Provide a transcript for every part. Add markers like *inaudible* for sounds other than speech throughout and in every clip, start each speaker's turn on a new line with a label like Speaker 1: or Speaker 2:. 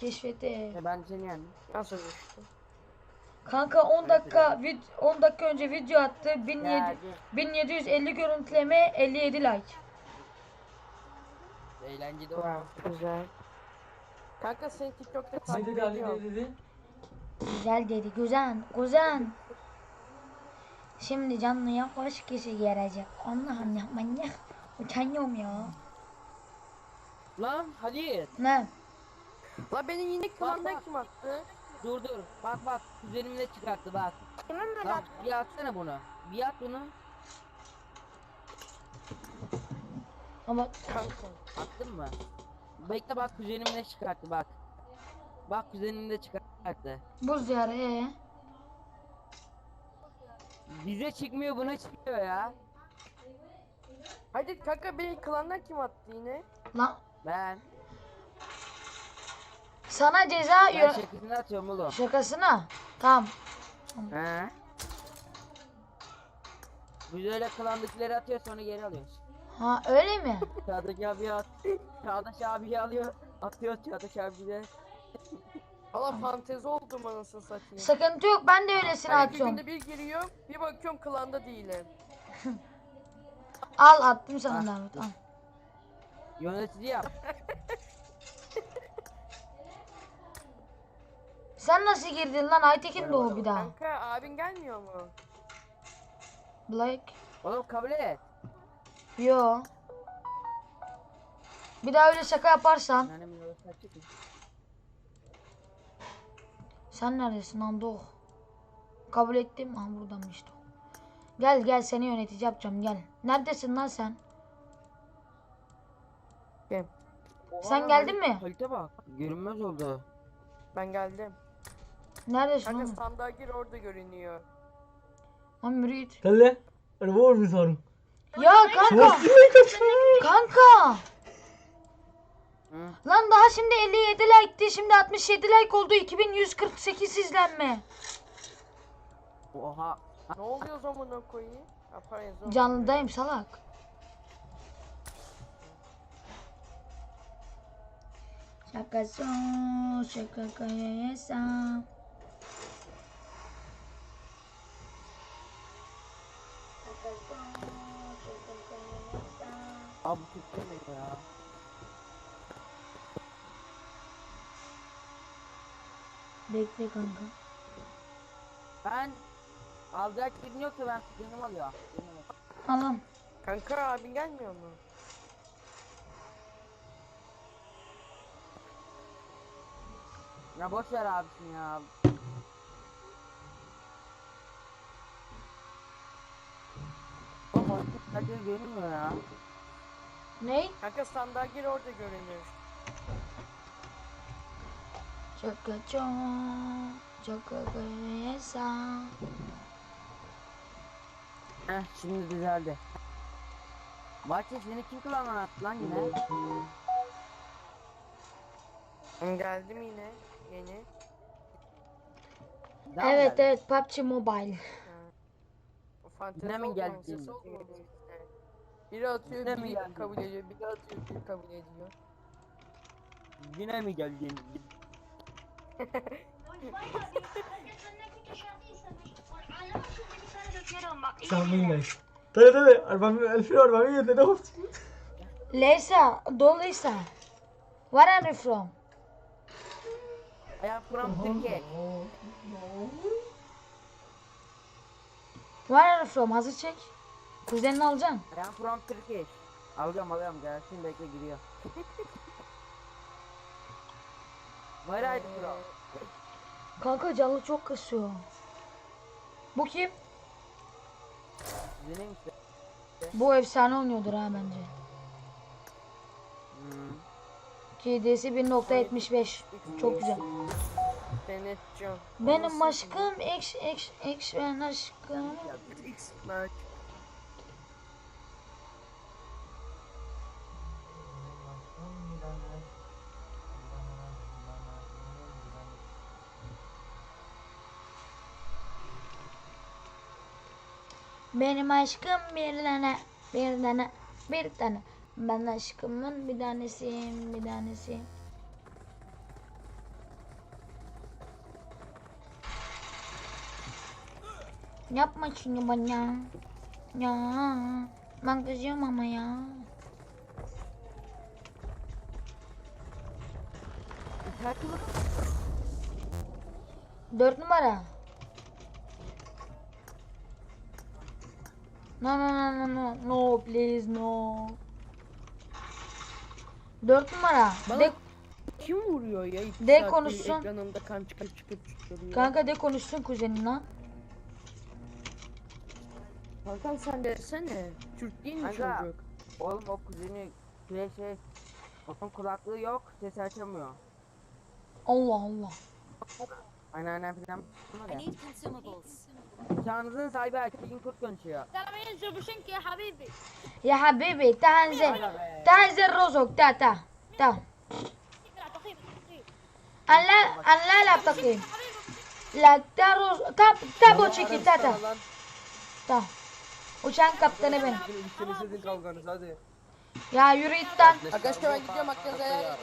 Speaker 1: keşfete.
Speaker 2: E ben seni yendim.
Speaker 3: Nasıl düştü?
Speaker 1: Kanka 10 dakika vid 10 dakika önce video attı. 1700
Speaker 2: Geldi.
Speaker 1: 1750 görüntüleme, 57 like.
Speaker 2: Eğlenceli oldu.
Speaker 3: güzel. Kanka seni TikTok'ta
Speaker 4: Ne
Speaker 3: takip
Speaker 4: dedi Ali
Speaker 3: ediyorum.
Speaker 4: ne dedi?
Speaker 1: Güzel dedi. Güzel. Güzel. Şimdi canlıya hoş kişi gelecek. Allah'ım ya manyak. Utanıyorum ya.
Speaker 2: Lan Halit.
Speaker 1: Ne?
Speaker 3: La beni yine
Speaker 2: bak.
Speaker 3: klandan kim attı?
Speaker 2: Dur dur. Bak bak. Kuzenimle çıkarttı bak. Lan bir atsana bunu. Bir at bunu.
Speaker 1: Ama.
Speaker 2: Attın mı? Bekle bak kuzenimle çıkarttı bak. Bak kuzenimle çıkarttı.
Speaker 1: buz diyarı ee?
Speaker 2: Bize çıkmıyor buna çıkıyor ya.
Speaker 3: Hadi kanka beni klandan kim attı yine?
Speaker 1: Lan
Speaker 2: Ben.
Speaker 1: Sana ceza
Speaker 2: Ben şakasını atıyorum oğlum.
Speaker 1: şakasına. Tamam.
Speaker 2: He. Biz öyle klandakileri atıyor sonra geri alıyoruz.
Speaker 1: Ha öyle mi?
Speaker 2: Çağdaş abi at. Çağdaş abi alıyor. Atıyor Çağdaş abi de.
Speaker 3: Valla fantezi oldum anasını satayım.
Speaker 1: Sıkıntı yok. Ben de öylesine
Speaker 3: Hani bir
Speaker 1: atıyorum.
Speaker 3: günde bir giriyorum, bir bakıyorum klanda değilim.
Speaker 1: Al attım sana
Speaker 2: Ha.
Speaker 1: Davut. Al.
Speaker 2: Yönetici yap. *laughs*
Speaker 1: Sen nasıl girdin lan? Aytekin Doğu bir daha.
Speaker 3: Kanka abin gelmiyor mu?
Speaker 1: Black.
Speaker 2: Oğlum kabul et.
Speaker 1: Yo. Bir daha öyle şaka yaparsan. Sen neredesin lan Doğu? Kabul ettim. Ha buradan işte. Gel gel seni yönetici yapacağım gel. Neredesin lan sen?
Speaker 3: Kim?
Speaker 1: Sen geldin mi?
Speaker 2: Kalite bak. Görünmez oldu.
Speaker 3: Ben geldim.
Speaker 1: Neredesin
Speaker 3: Kanka
Speaker 1: oğlum?
Speaker 3: sandığa gir orada görünüyor.
Speaker 1: Lan yürü git.
Speaker 4: Kalle, er var mı sorun?
Speaker 1: Ya kanka. kanka.
Speaker 2: Hı.
Speaker 1: Lan daha şimdi 57 like'ti. Şimdi 67 like oldu. 2148 izlenme.
Speaker 2: Oha.
Speaker 3: Ne oluyor o zaman o koyayım?
Speaker 1: Canlıdayım salak. Şaka son, şaka kayasa.
Speaker 2: Abi tuttu ya.
Speaker 1: Bekle kanka.
Speaker 2: Ben alacak birini yoksa ben benim alıyor. Benim alıyor.
Speaker 1: Alam.
Speaker 3: Kanka abin gelmiyor mu?
Speaker 2: Ya boş ver abisin ya. Oğlum oyun görünmüyor ya.
Speaker 1: Ney?
Speaker 3: Kanka sandığa gir orada görünür.
Speaker 1: Son, şaka kayasa.
Speaker 2: Heh şimdi düzeldi. Bahçe seni kim klandan attı lan yine?
Speaker 3: Hı, Geldim yine. Yeni.
Speaker 2: Daha
Speaker 1: Evet
Speaker 2: geldi?
Speaker 1: evet PUBG Mobile.
Speaker 2: Mi
Speaker 3: oldu,
Speaker 2: geldi?
Speaker 3: Oldu. Biri atıyor,
Speaker 2: Yine mi
Speaker 3: biri
Speaker 2: geldi?
Speaker 3: kabul ediyor, biri atıyor, biri kabul ediyor.
Speaker 2: Yine mi geldin?
Speaker 4: Sammin guys. Dale, dale, armame, Alfredo, armame, tenemos.
Speaker 1: Leysa, doluysa. Where are you from?
Speaker 2: I am from Turkey.
Speaker 1: Where are you from? Hazır çek. Kuzenini alacaksın.
Speaker 2: Am from Turkey. Alacağım alacağım gelsin bekle giriyor. Where are you from?
Speaker 1: Kanka canlı çok kasıyor. Bu kim?
Speaker 2: Benim işte.
Speaker 1: Bu efsane oynuyordur ha bence.
Speaker 2: Hmm.
Speaker 1: KD'si 1.75. Çok güzel. Benim aşkım ex ex ex ben aşkım. Benim aşkım bir tane, bir tane, bir tane. Ben aşkımın bir tanesiyim, bir tanesiyim. Yapma şunu bana. Ya. Ben kızıyorum ama ya. Dört numara. No no no no no no please no. Dört numara.
Speaker 3: Bana-
Speaker 1: De,
Speaker 3: Kim vuruyor ya? İki
Speaker 1: De
Speaker 3: saattir
Speaker 1: konuşsun.
Speaker 3: Ekranımda kan çıkıp çıkıp duruyor.
Speaker 1: kanka de konuşsun kuzenin lan.
Speaker 3: Kankam sen desene. Türk değil mi
Speaker 2: Kanka.
Speaker 3: çocuk?
Speaker 2: oğlum o kuzeni şey şey onun kulaklığı yok ses açamıyor.
Speaker 1: Allah Allah.
Speaker 2: Anneannem falan
Speaker 5: I need consumables.
Speaker 2: Çağınızın sahibi Erkin Kurt konuşuyor.
Speaker 5: ترى ما ينزل بشنك يا حبيبي
Speaker 1: Ya habibi tanze.
Speaker 2: Hala be.
Speaker 1: Tanze rozok ta ta. Ta.
Speaker 5: تقرا تقييم تقييم
Speaker 1: Allah Allah la takayım. La ta roz. Kap ta bu çeki ta ta.
Speaker 3: Lan
Speaker 1: Ta. Uçan kaptanı benim.
Speaker 3: bitirmişsiniz kavganız hadi.
Speaker 1: Ya yürü it lan.
Speaker 3: Arkadaşlar ben gidiyorum hakkınızı helal edin.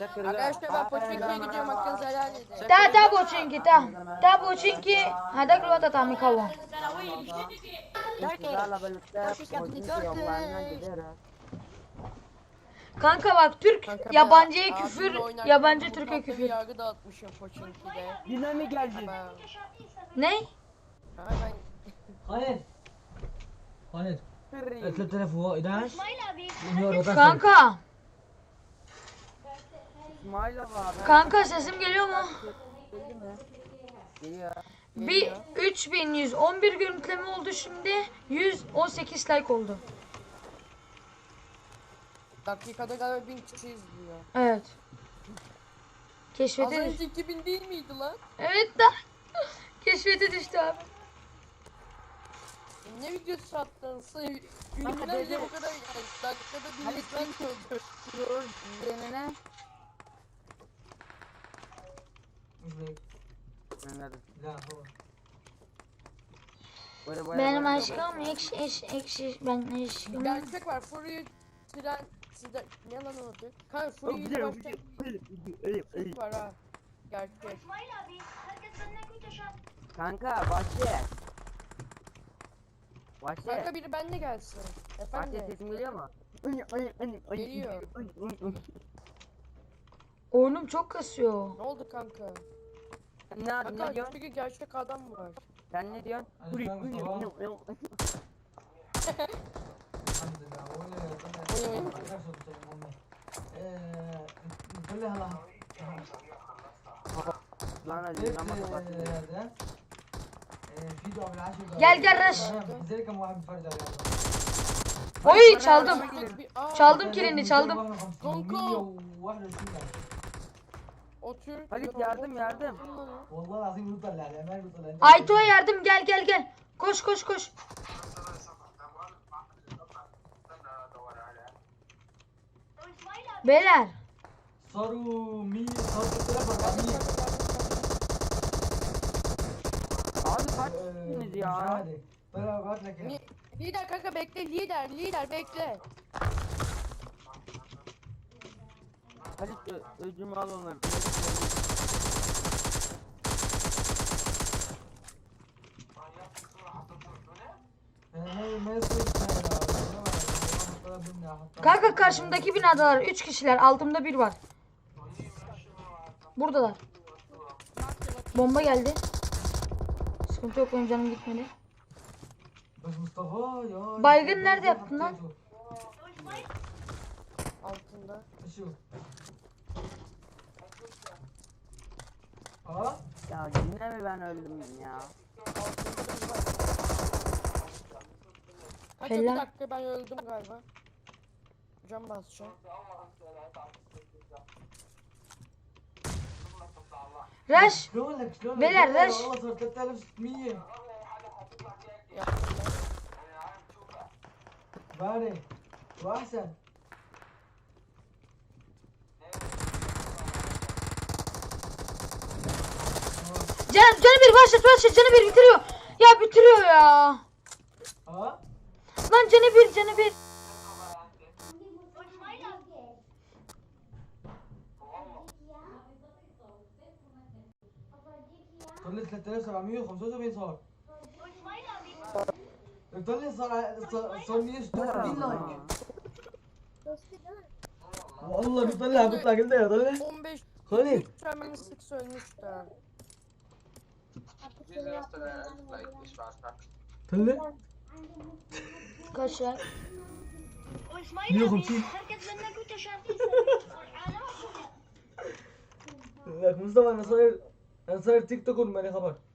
Speaker 3: Arkadaşlar ben Pochinki'ye gidiyorum hakkınızı helal edin.
Speaker 1: Ta ta Pochinki ta. Ta
Speaker 2: Pochinki. Hadi kulağa tatami kavu.
Speaker 1: Kanka bak Türk
Speaker 3: Kanka
Speaker 1: yabancıya
Speaker 3: ben,
Speaker 1: küfür, yabancı Türk'e küfür.
Speaker 3: Yargı dağıtmışım Pochinki'de.
Speaker 2: Yine mi
Speaker 3: geldin?
Speaker 1: Ne?
Speaker 4: Hayır. Hayır. Hayır.
Speaker 1: Kanka.
Speaker 2: İsmail abi.
Speaker 1: kanka sesim geliyor mu?
Speaker 2: Geliyor.
Speaker 1: Bir 3111 görüntüleme oldu şimdi. 118 like oldu.
Speaker 3: Dakikada galiba bin kişi izliyor.
Speaker 1: Evet.
Speaker 3: Az
Speaker 1: Keşfete
Speaker 3: önce
Speaker 1: düştü.
Speaker 3: 2000 değil miydi lan?
Speaker 1: Evet da. *laughs* Keşfete düştü abi.
Speaker 3: Ne videosu attın? Sayı- Günlerce bu kadar yani. Dakikada bin
Speaker 2: Hadi
Speaker 3: izlen çocuk.
Speaker 2: Denene. Anladım.
Speaker 4: لا هو
Speaker 2: Böyle böyle
Speaker 1: Benim
Speaker 2: böyle.
Speaker 1: aşkım ekşi ekşi ekşi ben aşkım.
Speaker 3: Gerçek var. Fury tren size ne lan o adı? Kanka Fury
Speaker 2: Öyle,
Speaker 3: başta
Speaker 2: öyle, öyle, öyle.
Speaker 3: var ha. Gerçek.
Speaker 2: Kanka Bahçe. Bahçe.
Speaker 3: Kanka biri benle gelsin.
Speaker 2: Bahçe
Speaker 3: Efendim.
Speaker 2: sesim geliyor mu?
Speaker 3: Geliyor.
Speaker 1: Oyunum çok kasıyor.
Speaker 3: Ne oldu kanka?
Speaker 2: Ne,
Speaker 3: Kanka
Speaker 2: ne diyorsun?
Speaker 3: çünkü gerçek adam var.
Speaker 2: Sen ne diyorsun?
Speaker 4: أنا فاهم طبعا الحمد لله ولا
Speaker 3: Oy, oy.
Speaker 4: كلها لها
Speaker 2: Lan hadi
Speaker 4: ليش
Speaker 2: nama kapattın.
Speaker 4: هذا في دعوة بالعشر
Speaker 1: Gel gel Raş.
Speaker 4: زي كم واحد فرد على
Speaker 1: Oy çaldım.
Speaker 3: Tek bir- Aa,
Speaker 1: Çaldım kilini çaldım.
Speaker 3: O
Speaker 2: Halit yardım yardım.
Speaker 4: Vallahi lazım yutarlar. Hemen yutarlar.
Speaker 1: Ayto'ya yardım gel gel gel. Koş koş koş. Beyler.
Speaker 4: Saru mi sarkıtlara bak
Speaker 2: abi. Kaç ee,
Speaker 4: kişiniz
Speaker 2: ya?
Speaker 3: Bir dakika bekle lider lider bekle.
Speaker 2: Halit ö- öcümü al onları.
Speaker 1: Kanka karşımdaki binadalar 3 kişiler altımda bir var. Buradalar. Bomba geldi. Sıkıntı yok benim canım gitmedi. Baygın nerede yaptın lan?
Speaker 3: Altında.
Speaker 2: Ya yine mi ben öldüm ya?
Speaker 3: Kaç bir
Speaker 1: Helal.
Speaker 3: dakika ben öldüm galiba. Cam basacağım.
Speaker 1: Rush.
Speaker 4: Beyler, rush.
Speaker 3: Bari.
Speaker 4: Var sen.
Speaker 1: Can, canı bir başlat başlat canı bir bitiriyor. Ya bitiriyor ya.
Speaker 4: اه
Speaker 1: Lan canı bir canı bir.
Speaker 4: طلع 3775 صار طلع صار صار- صار 136 لايك والله بيطلع بيطلع قلت يا طلع
Speaker 3: 15
Speaker 4: خليل
Speaker 6: Jesus and like ich war's
Speaker 4: Pille? Kaşar. Yok ki. Aklınızda var nasıl nasıl TikTok olmayı kapat.